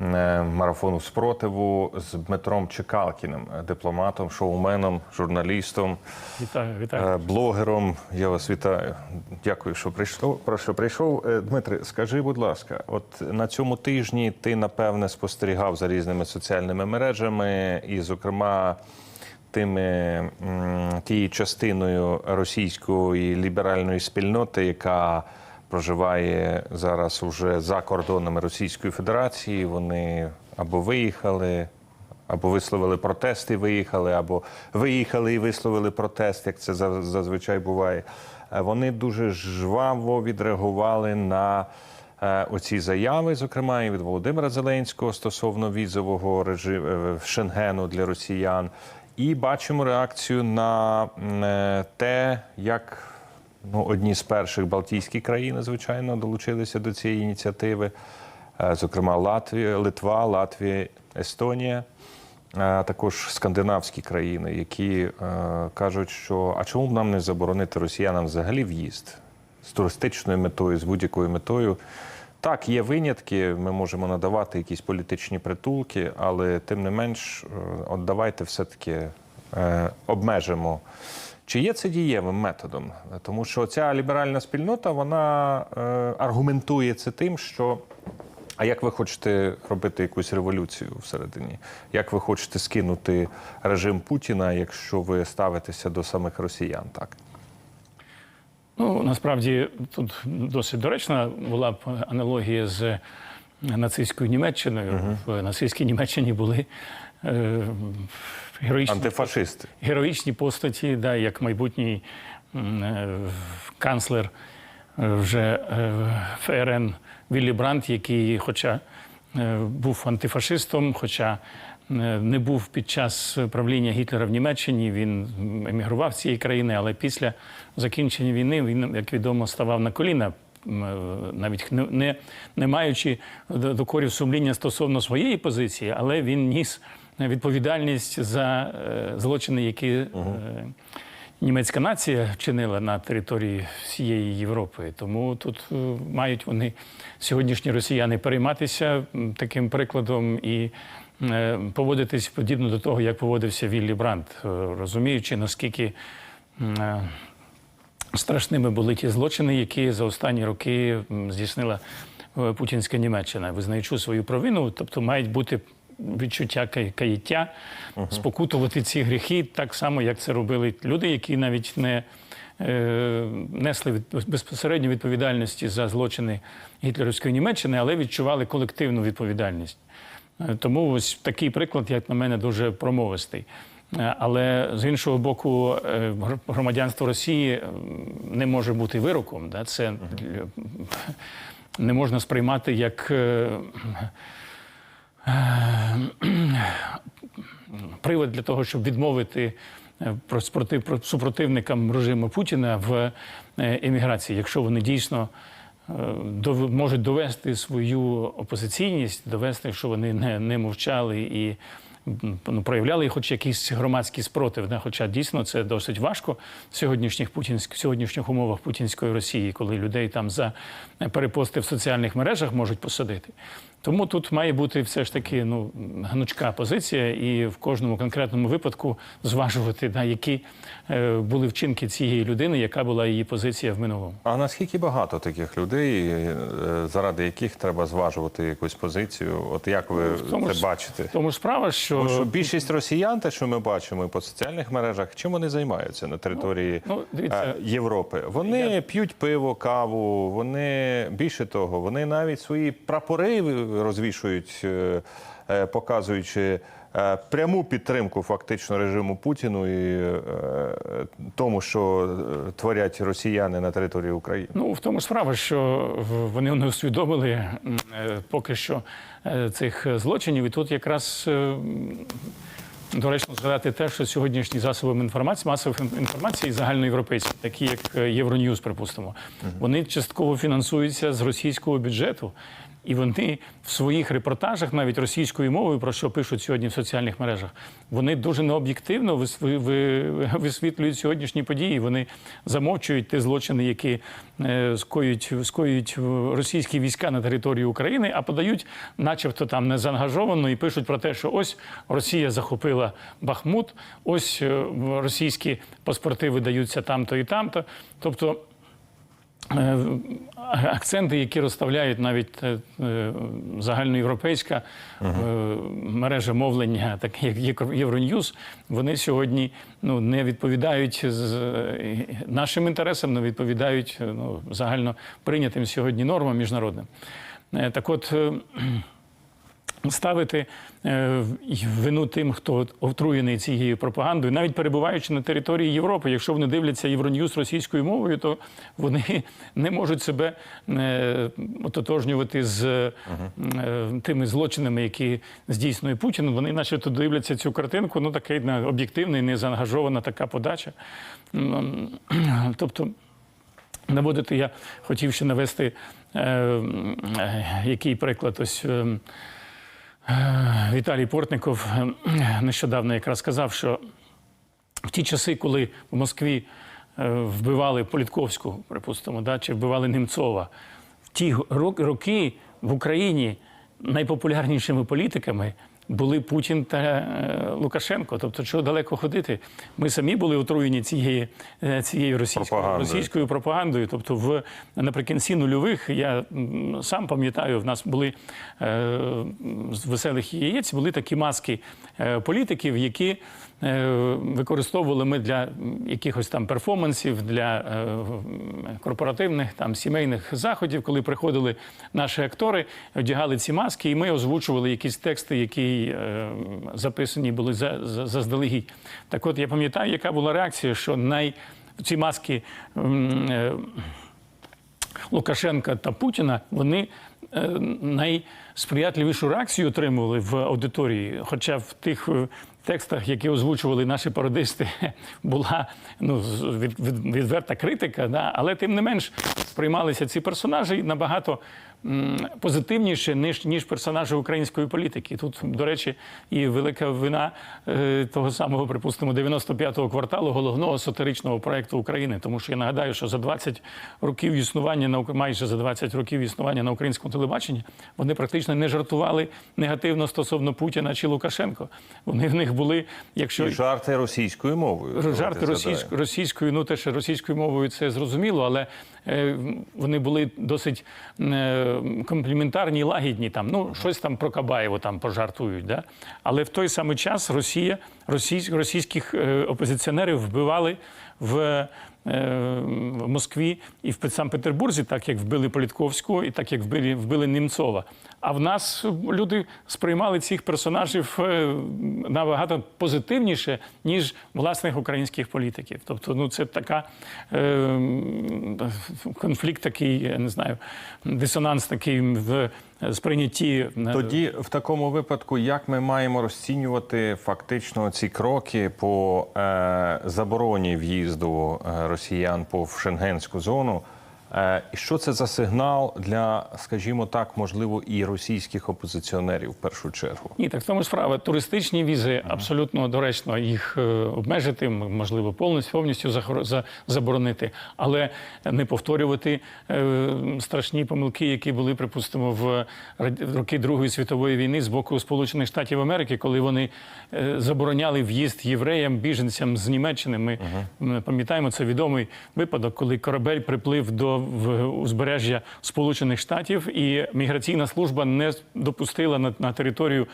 е, марафону спротиву з Дмитром Чекалкіним, е, дипломатом, шоуменом, журналістом, Вітаю, вітаю. е, блогером. Я вас вітаю. Дякую, що прийшов. Про що прийшов. Дмитре, скажи, будь ласка, от на цьому тижні ти напевне спостерігав за різними соціальними мережами, і, зокрема, тими тією частиною російської ліберальної спільноти, яка проживає зараз уже за кордонами Російської Федерації. Вони або виїхали, або висловили протест і виїхали, або виїхали і висловили протест, як це зазвичай буває. Е, Вони дуже жваво відреагували на е, оці заяви, зокрема і від Володимира Зеленського стосовно візового режиму Шенгену для росіян. І бачимо реакцію на е, те, як ну, одні з перших Балтійські країни, звичайно, долучилися до цієї ініціативи. Е, Зокрема, Латвія, Литва, Латвія, Естонія, а також скандинавські країни, які е, кажуть, що а чому б нам не заборонити росіянам взагалі в'їзд з туристичною метою, з будь-якою метою. Так, є винятки, ми можемо надавати якісь політичні притулки, але тим не менш, е, от давайте все-таки е, обмежимо. Чи є це дієвим методом? Тому що ця ліберальна спільнота вона е, аргументує це тим, що а як ви хочете робити якусь революцію всередині? Як ви хочете скинути режим Путіна, якщо ви ставитеся до самих росіян? Так Ну насправді тут досить доречна була б аналогія з нацистською Німеччиною. В нацистській Німеччині були е, героїчні антифашисти. героїчні постаті, да, як майбутній е, канцлер е, вже е, ФРН Віллі Брандт, який, хоча е, був антифашистом, хоча е, не був під час правління Гітлера в Німеччині, він емігрував з цієї країни, але після закінчення війни він, як відомо, ставав на коліна. е, Навіть не, не, не маючи до- докорів сумління стосовно своєї позиції, але він ніс відповідальність за е, злочини, які е, німецька нація вчинила на території всієї Європи. Тому тут е, мають вони сьогоднішні росіяни перейматися таким прикладом і поводитись подібно до того, як поводився Віллі Брандт, е, розуміючи наскільки. Страшними були ті злочини, які за останні роки здійснила путінська Німеччина, визнаючи свою провину, тобто мають бути відчуття кай- каяття, спокутувати ці гріхи, так само, як це робили люди, які навіть не е, несли від- безпосередньо відповідальності за злочини гітлерівської Німеччини, але відчували колективну відповідальність. Е, Тому ось такий приклад, як на мене, дуже промовистий. Е, Але з іншого боку, е, громадянство Росії не може бути вироком. Да? Це не можна сприймати як привод для того, щоб відмовити е, супротивникам режиму Путіна в е, еміграції, якщо вони дійсно е, можуть довести свою опозиційність, довести, що вони не, не мовчали і ну, проявляли хоч якийсь громадський спротив. Да? Хоча дійсно це досить важко в сьогоднішніх путінських в сьогоднішніх умовах путінської Росії, коли людей там за перепости в соціальних мережах можуть посадити. Тому тут має бути все ж таки ну, гнучка позиція, і в кожному конкретному випадку зважувати, на які е, були вчинки цієї людини, яка була її позиція в минулому. А наскільки багато таких людей, е, заради яких треба зважувати якусь позицію? От як ви тому це ж- бачите? Тому справа, що, Тому що більшість росіян, те, що ми бачимо і по соціальних мережах, чим вони займаються на території Ну, ну, дивіться, е, Європи? Вони п'ють пиво, каву. Вони більше того, вони навіть свої прапори розвішують, е, е, показуючи. е, Пряму підтримку фактично режиму Путіну і тому, що творять росіяни на території України. Ну, в тому справа, що вони не усвідомили поки що цих злочинів. І тут якраз доречно згадати те, що сьогоднішні засоби інформації, масових ін- інформації загальноєвропейські, такі як Євроньюз, припустимо, вони частково фінансуються з російського бюджету. І вони в своїх репортажах, навіть російською мовою, про що пишуть сьогодні в соціальних мережах, вони дуже необ'єктивно вис- ви- ви- висвітлюють сьогоднішні події. Вони замовчують ті злочини, які е, скоюють, скоюють російські війська на території України, а подають, начебто, там незаангажовано і пишуть про те, що ось Росія захопила Бахмут, ось е, російські паспорти видаються там-то і там-то. Тобто акценти, які розставляють навіть е, е, загальноєвропейська е, мережа мовлення, так як Євроньюз, вони сьогодні ну, не відповідають е, нашим інтересам, не відповідають е, ну, загально прийнятим сьогодні нормам міжнародним. Е, Так от. Ставити е, вину тим, хто отруєний цією пропагандою, навіть перебуваючи на території Європи, якщо вони дивляться Євроньюз російською мовою, то вони не можуть себе е, ототожнювати з е, тими злочинами, які здійснює Путін. Вони, начебто, дивляться цю картинку, ну об'єктивна і незаангажована така подача. Тобто. Наводити я хотів ще навести який приклад ось. е, е, Віталій Портников е, нещодавно якраз сказав, що в ті часи, коли в Москві е, вбивали Політковську, припустимо, да, чи вбивали Немцова, в ті роки в Україні найпопулярнішими політиками були Путін та е, Лукашенко. Тобто, чого далеко ходити? Ми самі були отруєні цією, е, цією російською, Пропагандою. російською пропагандою. Тобто, в наприкінці нульових я сам пам'ятаю, в нас були е, з веселих яєць були такі маски політиків, які використовували ми для якихось там перформансів, для е, корпоративних там сімейних заходів, коли приходили наші актори, одягали ці маски, і ми озвучували якісь тексти, які е, записані були за, за, заздалегідь. Так от я пам'ятаю, яка була реакція, що най ці маски. е, Лукашенка та Путіна вони е, найсприятливішу реакцію отримували в аудиторії. Хоча в тих е, текстах, які озвучували наші пародисти, була ну, від, від, відверта критика, да? але тим не менш сприймалися ці персонажі набагато позитивніше, ніж, ніж персонажі української політики. Тут, до речі, і велика вина е, того самого, припустимо, 95-го кварталу головного сатиричного проекту України. Тому що я нагадаю, що за 20 років існування на майже за 20 років існування на українському телебаченні вони практично не жартували негативно стосовно Путіна чи Лукашенко. Вони в них були, якщо І жарти російською мовою. Жарти давайте російською, російською, ну те, що російською мовою це зрозуміло, але е, вони були досить е, компліментарні лагідні. Там, ну, щось там про Кабаєву там пожартують. Да? Але в той самий час Росія, російсь, російських е, опозиціонерів вбивали в, в Москві і в Санкт-Петербурзі, так як вбили Політковського і так як вбили, вбили Німцова. А в нас люди сприймали цих персонажів е, набагато позитивніше, ніж власних українських політиків. Тобто, ну це така е, конфлікт, такий, я не знаю, дисонанс такий в сприйнятті е, Тоді в такому випадку, як ми маємо розцінювати фактично ці кроки по е, забороні в'їзду е, росіян по шенгенську зону? Е, і що це за сигнал для, скажімо так, можливо, і російських опозиціонерів в першу чергу? Ні, так в тому справа. Туристичні візи абсолютно доречно їх е, обмежити, можливо, повністю повністю заборонити, але не повторювати е, страшні помилки, які були, припустимо, в роки Другої світової війни з боку Сполучених Штатів Америки, коли вони забороняли в'їзд євреям, біженцям з Німеччини. Ми м, пам'ятаємо це відомий випадок, коли корабель приплив до в узбережжя Сполучених Штатів, і міграційна служба не допустила на, на територію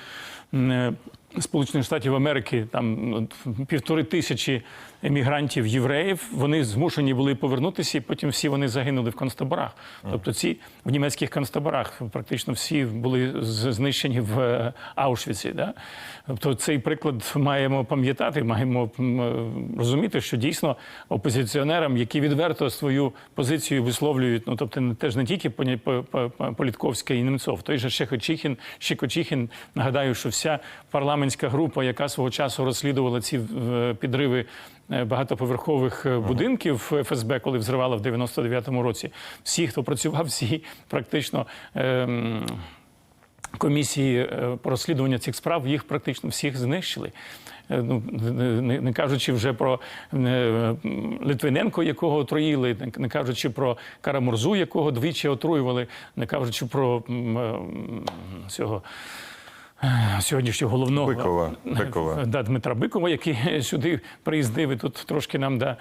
е, Сполучених Штатів Америки там півтори тисячі емігрантів євреїв. Вони змушені були повернутися, і потім всі вони загинули в концтаборах. Тобто, ці в німецьких концтаборах практично всі були знищені в е, Аушвіці. Да? Тобто, цей приклад маємо пам'ятати, маємо е, розуміти, що дійсно опозиціонерам, які відверто свою позицію висловлюють, ну тобто не- теж не тільки Політковська і Немцов, той же Шехочихін, Шикочихін, нагадаю, що вся парламентська група, яка свого часу розслідувала ці е, підриви багатоповерхових е, будинків ФСБ, коли взривала в 99-му році. Всі, хто працював, всі практично. ем, комісії е, по розслідуванню цих справ їх практично всіх знищили. Е, Ну, не, кажучи вже про е, Литвиненко, якого отруїли, не- кажучи про Карамурзу, якого двічі отруювали, не кажучи про е, цього е, сьогоднішнього головного Бикова, Бикова. Да, Дмитра Бикова, який сюди приїздив і тут трошки нам да,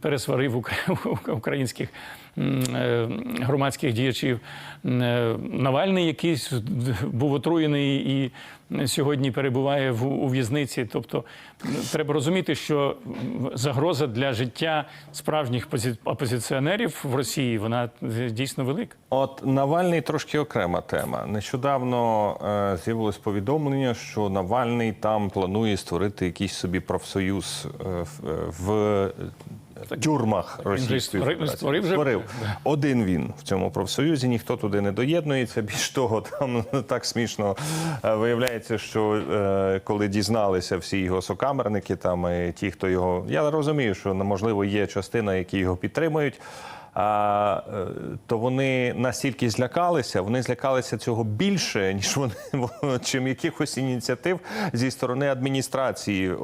пересварив українських е, громадських діячів. Е, Навальний, який був отруєний і сьогодні перебуває в, у в'язниці. Тобто треба розуміти, що загроза для життя справжніх позі- опозиціонерів в Росії вона е, дійсно велика. От Навальний трошки окрема тема. Нещодавно е, з'явилось повідомлення, що Навальний там планує створити якийсь собі профсоюз е, в, в тюрмах Російської Федерації. створив? Створив. Один він в цьому профсоюзі, ніхто туди не доєднується. Більш того, там так смішно е, виявляється, що е, коли дізналися всі його сокамерники, там і ті, хто його. Я розумію, що можливо є частина, які його підтримують. Е, то вони настільки злякалися, вони злякалися цього більше, ніж вони чим якихось ініціатив зі сторони адміністрації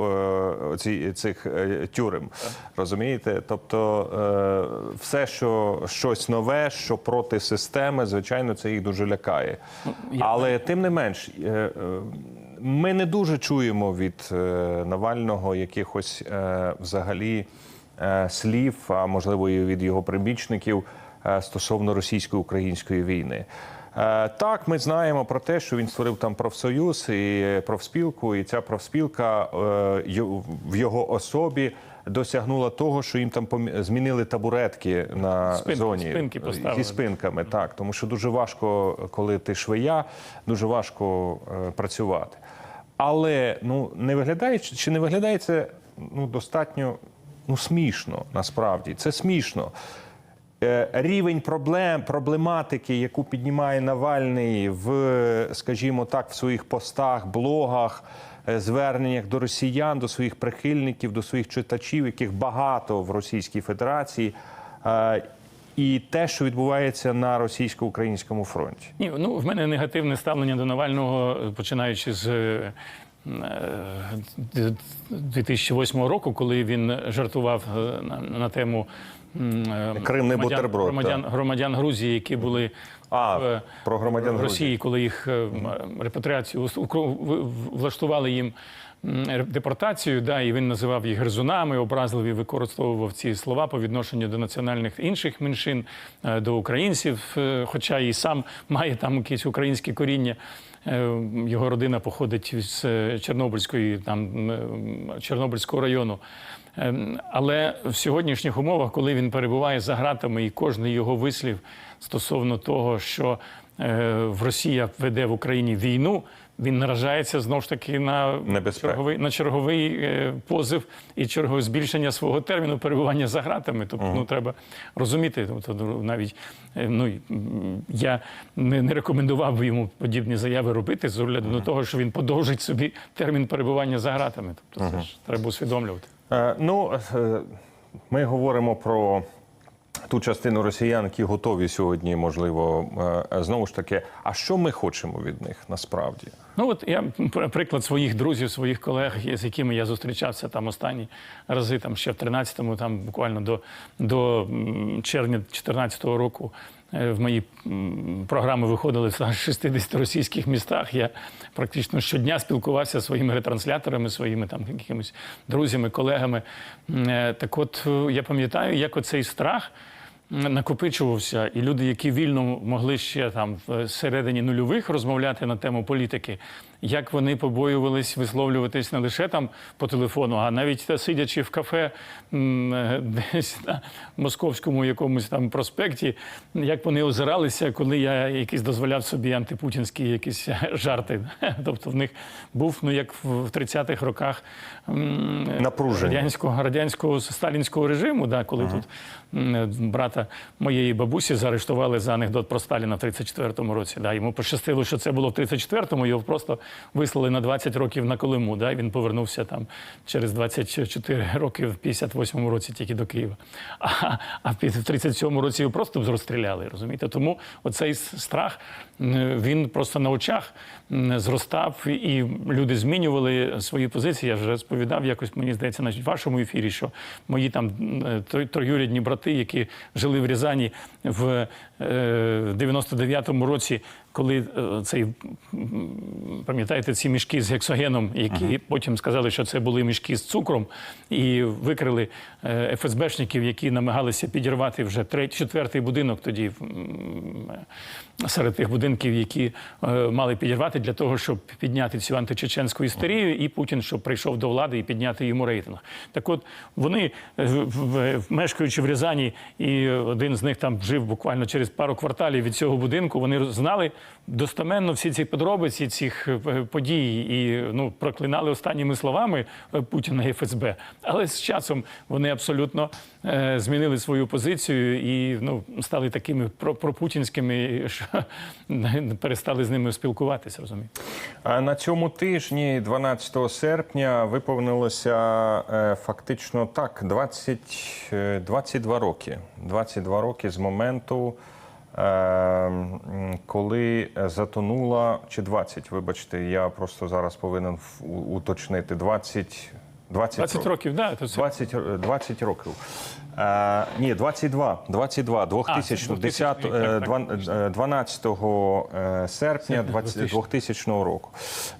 е, цих е, тюрем. Розумієте? Тобто все, що щось нове, що проти системи, звичайно, це їх дуже лякає. Але тим не менш, ми не дуже чуємо від Навального якихось взагалі слів, а можливо і від його прибічників е, стосовно російсько-української війни. Е, Так, ми знаємо про те, що він створив там профсоюз і профспілку, і ця профспілка е, в його особі досягнула того, що їм там змінили табуретки на Спинки- зоні спинки поставили. зі спинками. Так, тому що дуже важко, коли ти швея, дуже важко е, працювати. Але ну не виглядає чи не виглядає це ну достатньо ну смішно насправді. Це смішно. Е, Рівень проблем, проблематики, яку піднімає Навальний в, скажімо так, в своїх постах, блогах, е, зверненнях до росіян, до своїх прихильників, до своїх читачів, яких багато в Російській Федерації, е, і те, що відбувається на російсько-українському фронті. Ні, ну в мене негативне ставлення до Навального, починаючи з 2008 року, коли він жартував е, на, на тему е, Крим не бутерброд, громадян, громадян Грузії, які були А, в, про громадян в Грузії. Росії, коли їх е, репатріацію влаштували їм депортацію, да, і він називав їх гризунами, образливі використовував ці слова по відношенню до національних інших меншин, е, до українців, е, хоча і сам має там якесь українське коріння. Е, Його родина походить з Чорнобильської там Чорнобильського району. Ем, Але в сьогоднішніх умовах, коли він перебуває за ґратами, і кожний його вислів стосовно того, що в Росія веде в Україні війну, він наражається знов ж таки на Небезпеку. черговий на черговий е, позив і чергове збільшення свого терміну перебування за ґратами. Тобто, ну треба розуміти. Тобто, ну, навіть е, ну я не, не рекомендував би йому подібні заяви робити з огляду на того, що він подовжить собі термін перебування за ґратами. Тобто, це ж треба усвідомлювати. Е, Ну, ми говоримо про ту частину росіян, які готові сьогодні, можливо, е, знову ж таки. А що ми хочемо від них насправді? Ну от я приклад своїх друзів, своїх колег, з якими я зустрічався там останні рази, там ще в 13-му, там буквально до, до червня 14-го року. Е, В мої програми виходили в 60 російських містах. Я практично щодня спілкувався зі своїми ретрансляторами, своїми там якимись друзями, колегами. Е, Так от е, я пам'ятаю, як оцей страх накопичувався, і люди, які вільно могли ще там в середині нульових розмовляти на тему політики, як вони побоювались висловлюватись не лише там по телефону, а навіть сидячи в кафе е, десь на московському якомусь там проспекті, як вони озиралися, коли я якісь дозволяв собі антипутінські якісь жарти. Тобто в них був, ну як в 30-х роках Напруження. радянського радянського сталінського режиму, да, коли тут брата моєї бабусі заарештували за анекдот про Сталіна в 34-му році. Да, йому пощастило, що це було в 34-му, його просто вислали на 20 років на Колиму. Да? Він повернувся там через 24 роки в 58-му році тільки до Києва. А, а в 37-му році його просто б розстріляли. Розумієте? Тому оцей страх він просто на очах зростав, і люди змінювали свої позиції. Я вже розповідав якось, мені здається, в вашому ефірі, що мої там троюрідні брати, які жили в Рязані в е, 99-му році, коли е, цей пам'ятаєте ці мішки з гексогеном, які потім сказали, що це були мішки з цукром, і викрили е, ФСБшників, які намагалися підірвати вже третій, четвертий будинок тоді серед тих будинків, які е, мали підірвати для того, щоб підняти цю античеченську істерію, і Путін, щоб прийшов до влади і підняти йому рейтинг. Так от вони, мешкаючи в Рязані, і один з них там жив буквально через пару кварталів від цього будинку, вони знали достеменно всі ці подробиці цих е, подій і ну, проклинали останніми словами е, Путіна і ФСБ. Але з часом вони абсолютно е, змінили свою позицію і ну, стали такими пропутінськими, що перестали з ними спілкуватися, розумієте? А на цьому тижні, 12 серпня, виповнилося фактично так 20, е, 22 роки. 22 роки з моменту, коли затонула, чи 20, вибачте, я просто зараз повинен уточнити 20, 20, 20 років, да, це 20, р- 20 років. Е, ні, 22. 22. 2000, 10, 2000, так, так, дван- е, 12 е, серпня 20, 2000 року.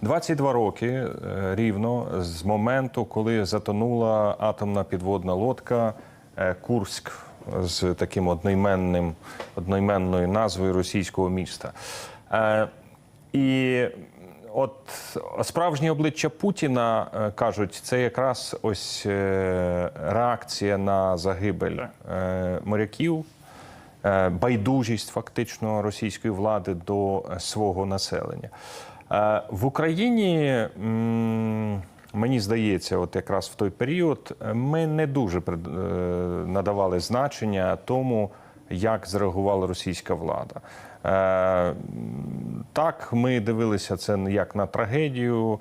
22 роки е, рівно з моменту, коли затонула атомна підводна лодка е, Курськ з таким одноіменним, одноіменною назвою російського міста. Е, І от справжнє обличчя Путіна е, кажуть, це якраз ось е, реакція на загибель е, моряків, байдужість фактично російської влади до свого населення. В Україні. Мені здається, от якраз в той період е, ми не дуже е, надавали значення тому, як зреагувала російська влада. Е, Так, ми дивилися це як на трагедію,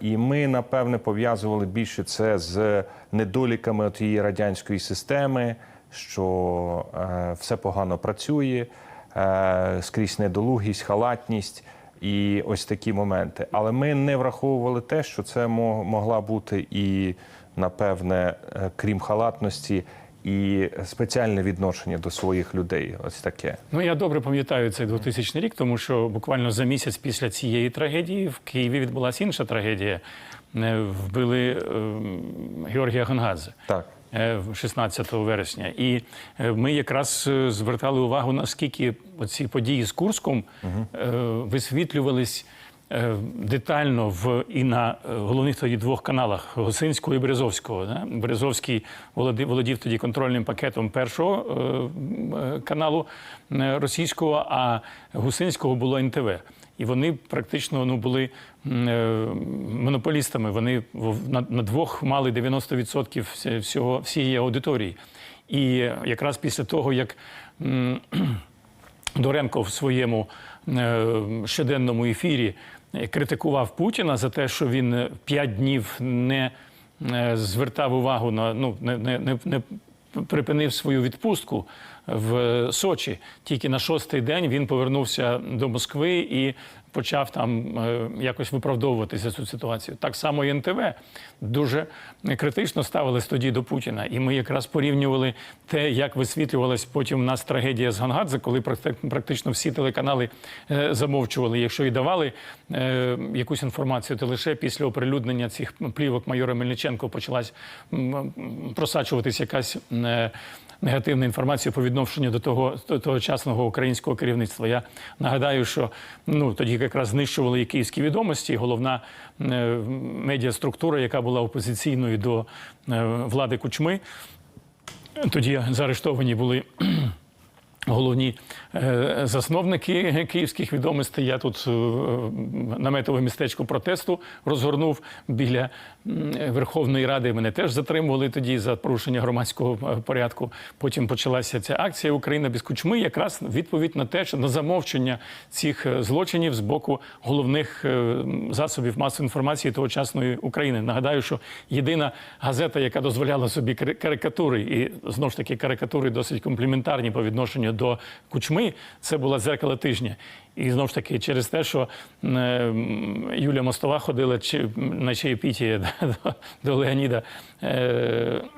і ми, напевне, пов'язували більше це з недоліками тієї радянської системи, що все погано працює, скрізь недолугість, халатність і ось такі моменти. Але ми не враховували те, що це мо- могла бути і, напевне, е, крім халатності, і спеціальне відношення до своїх людей. Ось таке. Ну, я добре пам'ятаю цей 2000 рік, тому що буквально за місяць після цієї трагедії в Києві відбулася інша трагедія. Е, Вбили е, Георгія Гонгадзе. Так. Е, 16 вересня. І е, ми якраз е, звертали увагу, наскільки ці події з Курском е, висвітлювались е, детально в і на е, головних тоді двох каналах Госинського і Березовського. Да? Березовський володів, володів тоді контрольним пакетом першого е, е, каналу е, російського, а Гусинського було НТВ. І вони практично ну, були е, монополістами. Вони на, двох мали 90% всього, всієї аудиторії. І якраз після того, як Доренко в своєму е, щоденному ефірі е, критикував Путіна за те, що він п'ять днів не звертав увагу на ну не, не, не припинив свою відпустку в Сочі. Тільки на шостий день він повернувся до Москви і почав там е, якось виправдовуватися цю ситуацію. Так само і НТВ дуже критично ставились тоді до Путіна. І ми якраз порівнювали те, як висвітлювалась потім у нас трагедія з Гангадзе, коли практи- практично всі телеканали е, замовчували. Якщо і давали е, якусь інформацію, то лише після оприлюднення цих плівок майора Мельниченко почалась просачуватись якась. Е, інформацію по відношенню до того тогочасного українського керівництва. Я нагадаю, що ну тоді якраз знищували і київські відомості. Головна е, медіаструктура, яка була опозиційною до е, влади Кучми. Тоді заарештовані були Головні е, засновники київських відомостей. Я тут е, наметове містечко протесту розгорнув біля Верховної Ради. Мене теж затримували тоді за порушення громадського е, порядку. Потім почалася ця акція Україна без кучми. Якраз відповідь на те, що на замовчення цих злочинів з боку головних засобів масової інформації тогочасної України. Нагадаю, що єдина газета, яка дозволяла собі кари- карикатури, і знову ж таки карикатури досить компліментарні по відношенню до кучми, це була зеркало тижня. І знову ж таки, через те, що е, Юлія Мостова ходила на чаєпіті до, до Леоніда. Е,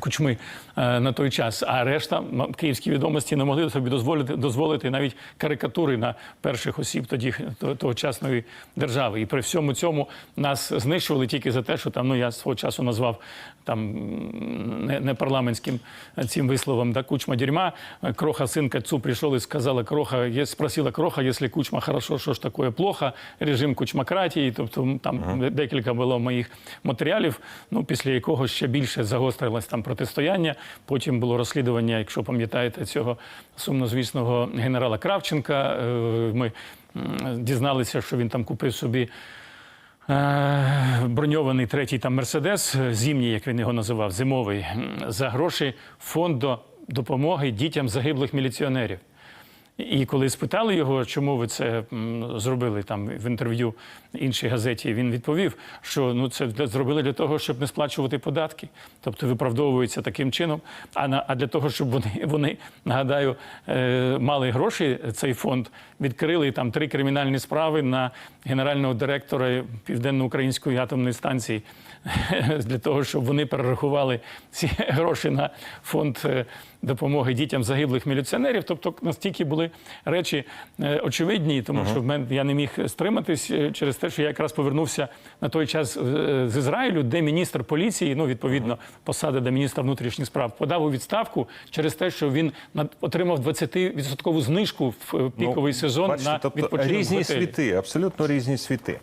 Кучми е, на той час, а решта київські відомості не могли собі дозволити дозволити навіть карикатури на перших осіб тоді тогочасної держави. І при всьому цьому нас знищували тільки за те, що там ну я свого часу назвав там не, не парламентським цим висловом да кучма дерьма. Кроха сын к отцу пришел и сказала Кроха, є- спросила Кроха, якщо кучма хорошо, що ж таке плохо, режим кучмакратії. Тобто там декілька було моїх матеріалів. Ну після якого ще більше загострилось там протистояння. Потім було розслідування, якщо пам'ятаєте, цього сумнозвісного генерала Кравченка. Е, Ми дізналися, що він там купив собі. Е, Броньований третій там Мерседес, зімній, як він його називав, зимовий, за гроші фонду допомоги дітям загиблих міліціонерів. І коли спитали його, чому ви це зробили там в інтерв'ю іншій газеті, він відповів, що ну це зробили для того, щоб не сплачувати податки, тобто виправдовуються таким чином. А на а для того, щоб вони вони нагадаю е, мали гроші, цей фонд відкрили там три кримінальні справи на генерального директора Південно-Української атомної станції для того, щоб вони перерахували ці гроші на фонд е, допомоги дітям загиблих міліціонерів. Тобто настільки були речі е, очевидні, тому що в мене я не міг стриматись е, через те, що я якраз повернувся на той час е, з Ізраїлю, де міністр поліції, ну відповідно, посада до міністра внутрішніх справ, подав у відставку через те, що він отримав 20% знижку в піковий піковий сезон Бачите, на тобто відпочинок різні готелі. світи, абсолютно різні світи.